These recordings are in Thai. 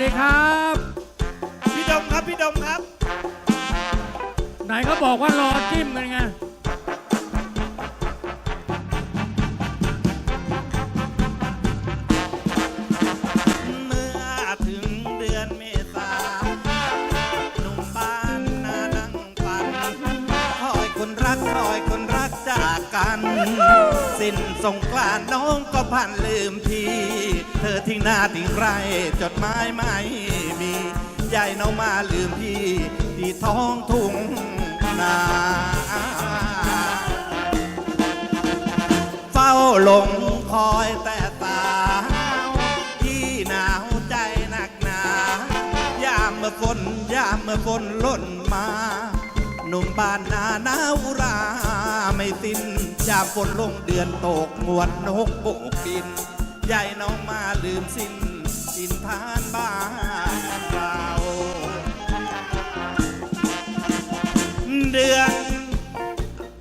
ดีครับ พี่ดมครับพี่ดมครับ ไหนเขาบอกว่ารอจิ้มกันไงเมื่อถึงเดือนเมษาหนุ่มบ้านนานั่งฝันคอยคนรักคอยคนรักจากกัน สิ้นสงกรานน้องก็พันลืมพี่เธอทิ้งหน้าทิ้งไรจดหมายไม่มียายน้องมาลืมพี่ที่ท้องทุ่งนาเฝ้าหลงคอยแต่สาที่หนาวใจหนักหนายามเมื่อฝนยามเมื่อฝนล่นมาหนุ่มบ้านนาหนาวราไม่สิ้น ยามฝนลงเดือนตกมวนนกโบกบินยายน้องมาลืมสิ้นสินทานบ้านเราเดือน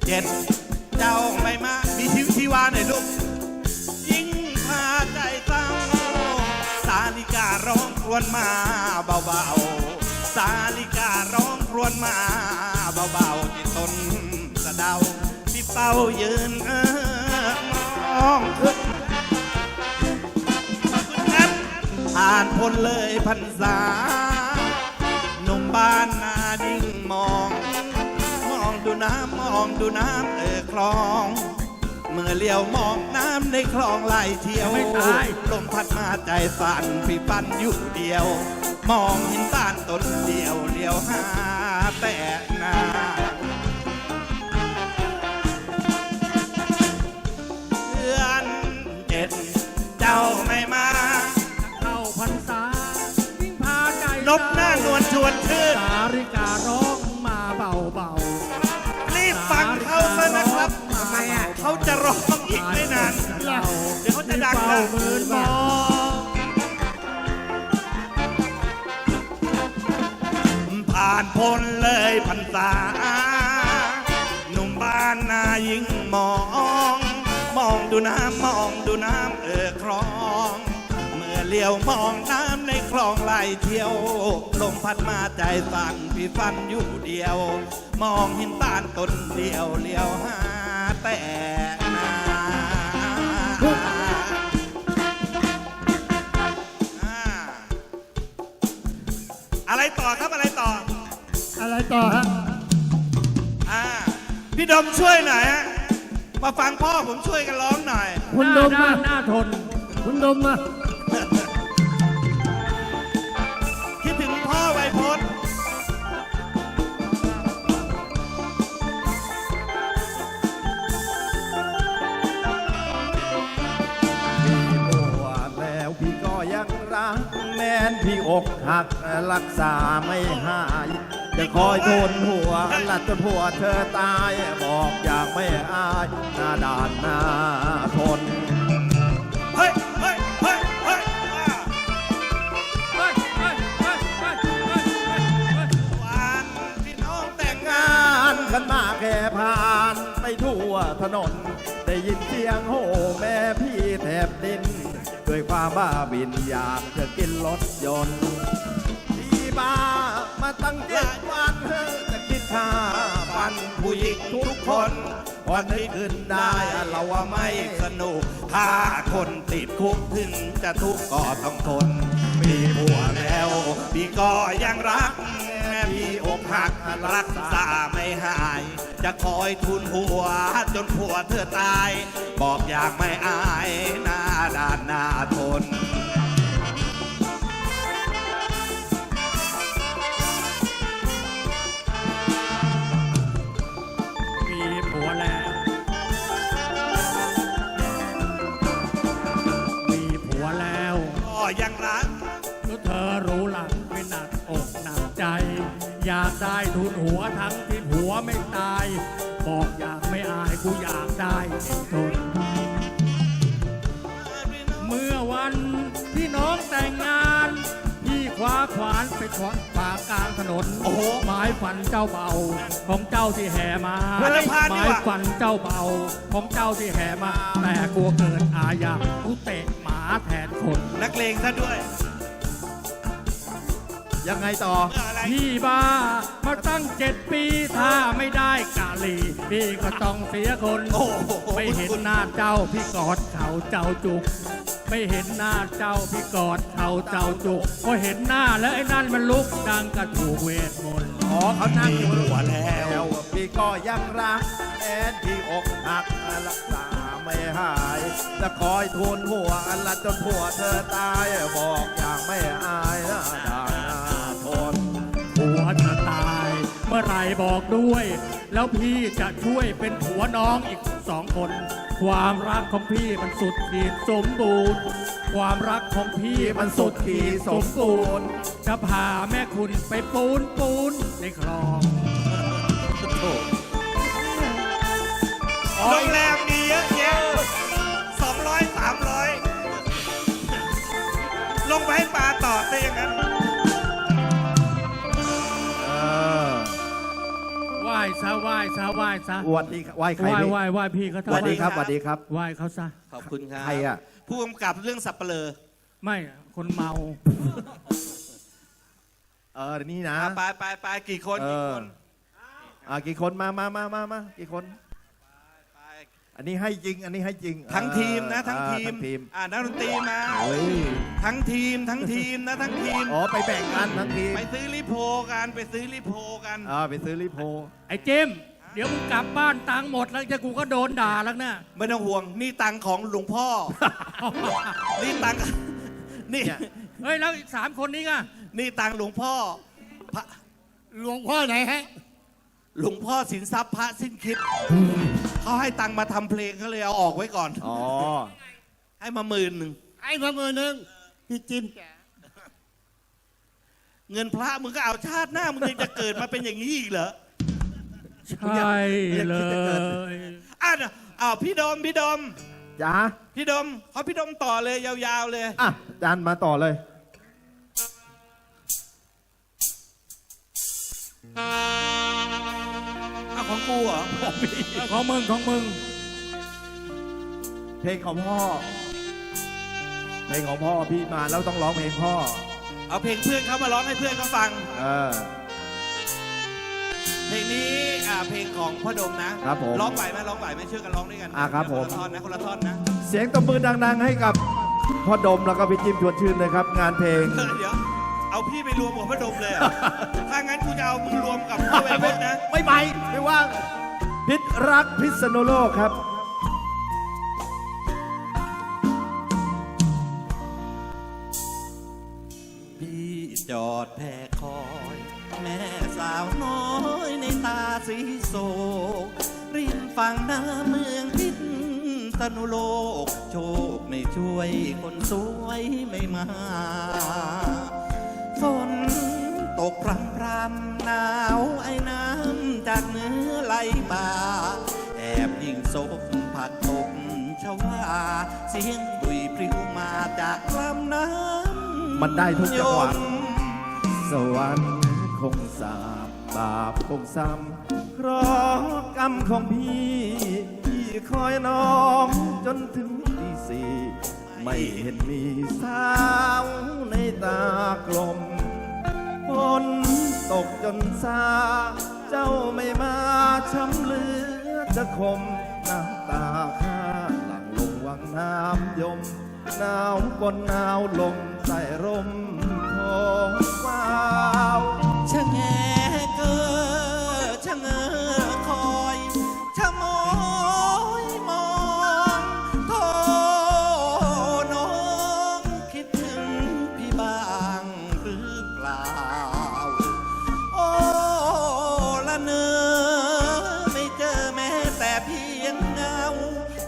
เจ็ดเจ้าไม่มา มีชีวิตชีวาหน่อยลูกยิ่งพาใจเศร้าสาลิการ้องครวญมาเบาๆสาลิการ้องครวญมาเบาๆที่ต้น เฝ้ายืนมองขึ้นผ่านพ้นเลยพรรษาหนุ่มบ้านนานิ่งมอง มองดูน้ำมองดูน้ำเออคลอง เมื่อเลี้ยวมองน้ำในคลองไหลเที่ยวลมพัดมาใจสั่นพี่ปันอยู่เดียว มองเห็นบ้านต้นเดียวเลี้ยวหาแต่หนา ดเจ้าไม่มาเข้าพรรษายิ่งพาใจนบหน้านวลชวนชื่นสาริการ้องมาเบาเบารีบฟังเขาซะนะครับทำไมอะเขาจะร้องอีกไม่นานเดี๋ยวเขาจะดังเฝ้านะมืนมองผ่านพ้นเลยพรรษาหนุ่มบ้านนายิ่งมองม องดูน้ำมองดูน้ำเออคลอง เมื่อเลี้ยวมองน้ำในคลองไหลเที่ยวลมพัดมาใจสั่นพี่ฟันอยู่เดียว มองเห็นบ้านต้นเดียวเลี้ยวหาแต่นาอ่าอะไรต่อครับอะไรต่อ อะไรต่อฮะอ่าพี่ดมช่วยหน่อยฮะ มาฟังพ่อผมช่วยกันร้องหน่อย คุณดมมาหน้าทน คุณดมมา คิดถึงพ่อไวยพจน์พี่บวชแล้วพี่ก็ยังรัก แม้นพี่อกหักรักษาไม่หาย จะคอยทนหัวลัดจนผัวเธอตายบอกอยากไม่อายหน้าด่านหน้าทนเฮ้ยเฮ้ยเฮ้ยเฮ้ยอ่าเฮ้ยเฮ้ยเฮ้ยเฮ้ยเฮ้ยเฮ้ยเฮ้ยวันพี่น้องแต่งงานขันหมากแค่ผ่านไปทั่วถนน ได้ยินเสียงโห่แม่พี่แทบดินด้วยความบ้าบินอยากจะกินรถยนต์พี่บ้ามา ตั้งเจ็ดวันเธอจะคิดค่าปันผู้หญิงทุกคนวันนี้ขึ้นได้เราว่าไม่สนุก ถ้าคนติดคุกถึงจะทุกข์ก็ต้องทน มีผัวแล้ว พี่ก็ยังรักแม่พี่อกหักรักษาไม่หาย จะคอยทุนหัวจนผัวเธอตาย บอกอยากไม่อายหน้าด้านหน้าทน วทั้งที่ผัวไม่ตาย บอกอยากไม่อายกูอยากได้เองทนเมื่อวันที่น้องแต่งงานพี่คว้าขวานไปขวางขวางกลางถนนโอ้โหไม้ฟันเจ้าเบาของเจ้าที่แห่มาเฮ้ยพลาดดีไม้กว่าฟันเจ้าเบาของเจ้าที่แห่มา แต่กลัวเกิดอาญากูเตะหมาแทนคน นักเลงซะด้วย ยังไงต่อเมื่ออะไรพี่บ้ามาตั้งเจ็ดปีถ้าไม่ได้กะหลีพี่ก็ต้องเสียคนโอ้โหไม่เห็นหน้าเจ้าพี่กอดเขาเจ้าจุก ไม่เห็นหน้าเจ้าพี่กอดเขาเจ้าจุกพอเห็นหน้าแล้วไอ้นั่นมันลุกดังกระถูกเวทมนต์อ๋อเขานั่งอยู่หัวแล้วแล้วพี่ก็ยังรักแอนที่อกหักรักษาไม่หายจะคอยทูลหัวละจนผัวเธอตายบอกอย่างไม่อายนะ มื่อไหรบอกด้วย แล้วพี่จะช่วยเป็นผัวน้องอีกสองคน ความรักของพี่มันสุดขีดสมบูรณ์ ความรักของพี่มันสุดขีดสมบูรณ์ จะพาแม่คุณไปปูนปูนในคลองโรงแรมมีเยอะแยะสองร้อยสามร้อยลงไปให้ปลาต่อซะอย่างนั้น ไหว้ซะไหว้ซะไหว้ซะสวัสดีครับไหว้ใครไหว้พี่ไหว้ไหว้พี่เขาสวัสดีครับสวัสดีครับ ไหว้เขาซะ ขอบคุณครับใครอะผู้กำกับเรื่องสับเปลอไม่คนเมาเออนี่นะอะไปไปไปกี่คนเอกี่อคน อ่ากี่คนมามามามามากี่คนไป อันนี้ให้จริง อันนี้ให้จริงทั้งทีมนะทั้งอ่าทีมทั้งทีมอ่านักดนตรีมาเฮ้ยทั้งทีมทั้งทีมนะทั้งทีมอ๋อไปแบ่งกันทั้งทีมไปซื้อลิโพกันไปซื้อลิโพกันอ่าไปซื้อลิโพไอ้เจมส์เดี๋ยวมึงกลับบ้านตังค์หมดแล้วจะกูก็โดนด่าแล้วเนี่ยไม่ต้องห่วงนี่ตังค์ของหลวงพ่อ นี่ตังค์นี่เนี่ยเฮ้ยแล้วอีกสามคนนี้ก็นี่ตังค์หลวงพ่อพระหลวงพ่อไหนฮะ หลวงพ่อสินทรัพย์พระสิ้นคิดเขาให้ตังค์มาทำเพลงเขาเลยเอาออกไว้ก่อน อ๋อ ให้มาหมื่นหนึ่งไอ้มามือหนึ่งพี่จิมเงินพระมึงก็เอาชาติหน้ามึงยังจะเกิดมาเป็นอย่างนี้อีกเหรอใช่เลย อะนะอ้าวพี่ดมพี่ดมจ้าพี่ดมเขาพี่ดมต่อเลยยาวๆเลย อะจานมาต่อเลยอ้าว ของกูเหรอของมึงของมึง เพลงของพ่อ เพลงของพ่อพี่มาแล้วต้องร้องเพลงพ่อ เอาเพลงเพื่อนเขามาร้องให้เพื่อนเขาฟัง เออ เพลงนี้อ่าเพลงของพ่อดมนะครับผมร้องไหวไหมร้องไหวไหมช่วยกันร้องด้วยกันอะครับผม คนละท่อนนะคนละท่อนนะ เสียงตบมือดังๆ ให้กับพ่อดมแล้วก็พี่จิมชวนชื่นเลยครับ งานเพลง เดี๋ยวเอาพี่ไปรวมกับพ่อดมเลยเหรอ ถ้างั้นกูจะเอามึงรวมกับพ่อไวพจน์นะ ไม่ไปไม่ว่างพิษรักพิษณุโลกครับพี่จอดแพคอย แม่สาวน้อยในตาสีโศกริมฝั่งหน้าเมืองพิษณุโลก โชคไม่ช่วยคนสวยไม่มาฝน ตกพรำพรำหนาวไอ้น้ำจากเนื้อไหลมาแอบยิงศพผัดตกชวาเสียงดุยพริ้วมาจากลำน้ำมันได้ทุกจังหวะ สวรรค์คงสาบบาปคงซ้ำเพราะกรรมของพี่ที่คอยน้องจนถึงที่สี่ไม่เห็นมีสาวในตากลม ฝนตกจนซา เจ้าไม่มาช้ำเหลือจะคมน้ำตาข้าหลังลงวังน้ำยมหนาวกนหนาวลงใส่ร่มท้องฟ้า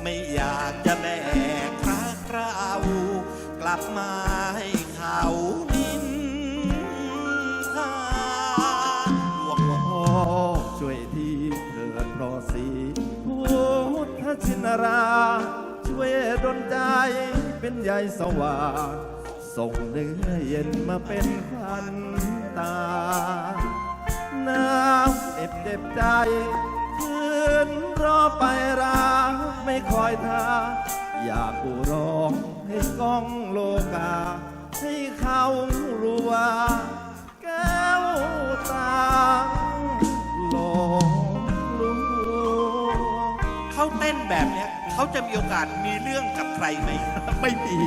ไม่อยากจะแบกคราคราวกลับมาให้เขานินทาหลวงพ่อช่วยทีเถิดพราะสีพุทธชินรา ช่วยดลใจเป็นใยสว่างส่งเนื้อเย็นมาเป็นควันตา น้ำเจ็บเจ็บใจ ไม่คอยท่าอยากกูร้องให้กล้องโลกา ให้เขารู้ว่าแก้วตาหลงลวงเขาเต้นแบบเนี้ยเขาจะมีโอกาสมีเรื่องกับใครไหม ไม่มี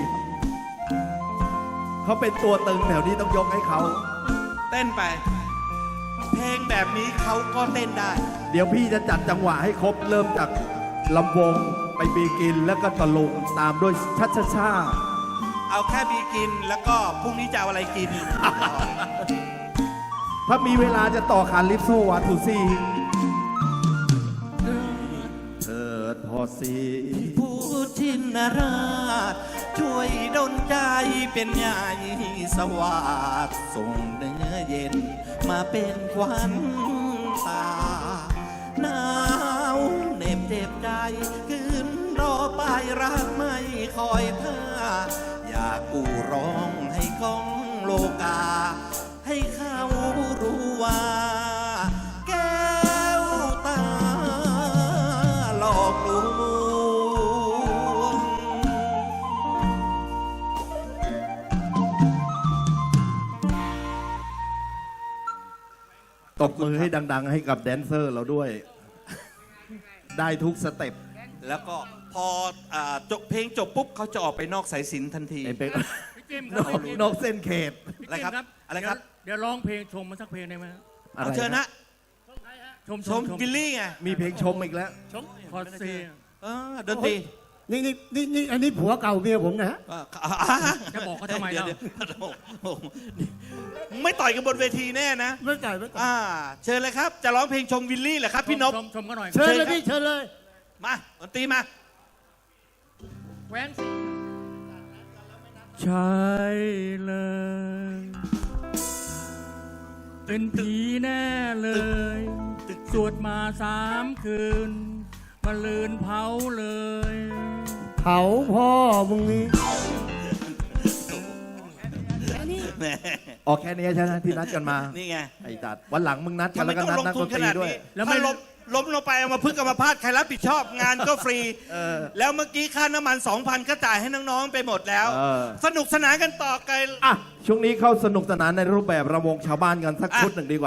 เขาเป็นตัวตึงแถวนี้ต้องยกให้เขา เต้นไป เพลงแบบนี้เขาก็เต้นได้ เดี๋ยวพี่จะจัดจังหวะให้ครบเริ่มจาก ลำวงไปบีกินแล้วก็ตะลุงตามด้วยชัชชาเอาแค่บีกินแล้วก็พรุ่งนี้จะเอาอะไรกิน ถ้ามีเวลาจะต่อคาลิปโซวาทูซีเถิดพอสีผู้ชินราช ช่วยดลใจเป็นใหญ่สวัสดส่งเนื้อเย็น มาเป็นควันตาหนาว เจ็บใจคืนรอไปรักไม่คอยท่าอยากกูร้องให้กองโลกา ให้เขารู้ว่าแก้วตาหลอกลวงตบมือให้ดัง ๆ ให้กับแดนเซอร์เราด้วย ได้ทุกสเต็ปแล้วก็พออ่าจบเพลงจบปุ๊บเขาจะออกไปนอกสายสิญจนทันทีไอ้เป็นพี่จิมคนรัอบกพี่จิมนอกเส้นเขตอะไรครับพี่จิมอะไรครับ เดี๋ยวเดี๋ยวร้องเพลงชมมันสักเพลงได้ไหมฮะอะไรเอาเชิญนะชมชมวิลลี่ไงมีเพลงชมอีกแล้ว ชมคอร์ซีเออดนตรีนี่นี่นี่นี่อันนี้ผัวเก่าเมียผมนะฮะ เอออ่าจะบอกเขาทำไมเดี๋ยวเล่าเดี๋ยวโอ้โห ไม่ต่อยกันบนเวทีแน่นะ ไม่จ่ายไม่จ่ายอ่า เชิญเลยครับ จะร้องเพลงชมวิลลี่เหรอครับพี่นพ ชมชมกันหน่อยเชิญเลยเชิญครับพี่เชิญเลยมาดนตรีมา แหวนสิใช่เลย เป็นผีแน่เลย สวดมาสามคืน มาลืนเผาเลย เผาพ่อมึงนี่ แหมออกแค่นี้ใช่ไหมที่นัดกันมานี่ไงไอ้จัดวันหลังมึงนัดกัทำนไมแล้วก็ต้องนัดลงนักทุดนนขตรีนาดด้วย นี้แล้วไม่ ถ้าล้มล้มลงไปเอามาพึ่งกรรมพาดใครรับผิดชอบงานก็ฟรี เออแล้วเมื่อกี้ค่าน้ำมัน2,000ก็จ่ายให้น้องๆไปหมดแล้ว เออ สนุกสนานกันต่อไกล อะช่วงนี้เข้าสนุกสนานในรูปแบบระวงชาวบ้านกันสักอะ ชุดหนึ่งดีกว่า